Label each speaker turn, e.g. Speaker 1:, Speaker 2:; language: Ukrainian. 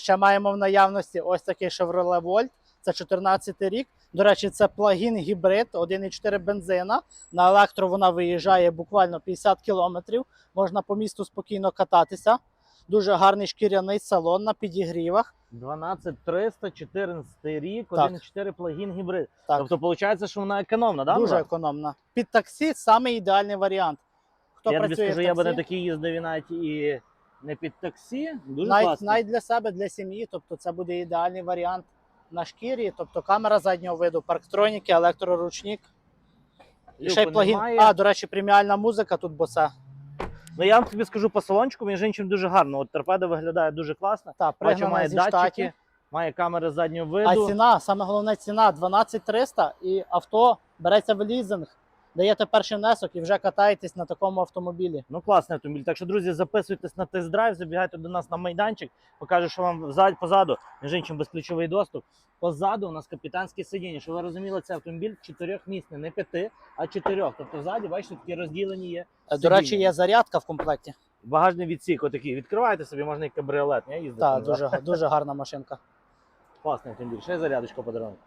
Speaker 1: Ще маємо в наявності ось такий Chevrolet Volt. Це 14 рік. До речі, це плагін гібрид 1,4 бензина. На електро вона виїжджає буквально 50 кілометрів. Можна по місту спокійно кататися. Дуже гарний шкіряний салон на підігрівах.
Speaker 2: 12300, 14 рік,
Speaker 1: Так.
Speaker 2: 1.4 плагін гібрид.
Speaker 1: Так,
Speaker 2: Тобто, виходить, що вона економна, да?
Speaker 1: дуже економна. Під таксі саме ідеальний варіант. Хто
Speaker 2: я тобі
Speaker 1: працює
Speaker 2: скажу,
Speaker 1: в
Speaker 2: я би
Speaker 1: таксі,
Speaker 2: на такій їздив і навіть і не під таксі. Дуже
Speaker 1: навіть,
Speaker 2: класно.
Speaker 1: навіть для себе, для сім'ї. Тобто це буде ідеальний варіант на шкірі. Тобто камера заднього виду, парктроніки, електроручник. І ще й плагін.
Speaker 2: немає.
Speaker 1: А, до речі, преміальна музика тут, бо це.
Speaker 2: Ну я вам тобі скажу по салончику, між іншим дуже гарно. От торпеда виглядає дуже класно.
Speaker 1: Та,
Speaker 2: Бачу,
Speaker 1: пригнана
Speaker 2: має
Speaker 1: зі
Speaker 2: датчики,
Speaker 1: штатів.
Speaker 2: має камери заднього
Speaker 1: А ціна, саме головне ціна 12300 і авто береться в лізинг, даєте перший внесок і вже катаєтесь на такому автомобілі.
Speaker 2: Ну, класний автомобіль. Так що, друзі, записуйтесь на тест-драйв, забігайте до нас на майданчик, покажу, що вам позаду, між іншим безключовий доступ. Позаду у нас капітанське сидіння. Щоб ви розуміли, це автомобіль чотирьохмісний, не п'яти, а чотирьох. Тобто ззаді, бачите, такі розділені є.
Speaker 1: Е, До речі, є зарядка в комплекті.
Speaker 2: Багажний відсік отакий. Відкриваєте собі, можна і кабріолет, не їздити.
Speaker 1: Так, дуже, дуже гарна машинка.
Speaker 2: Класний автомобіль. Ще зарядочку подарунок.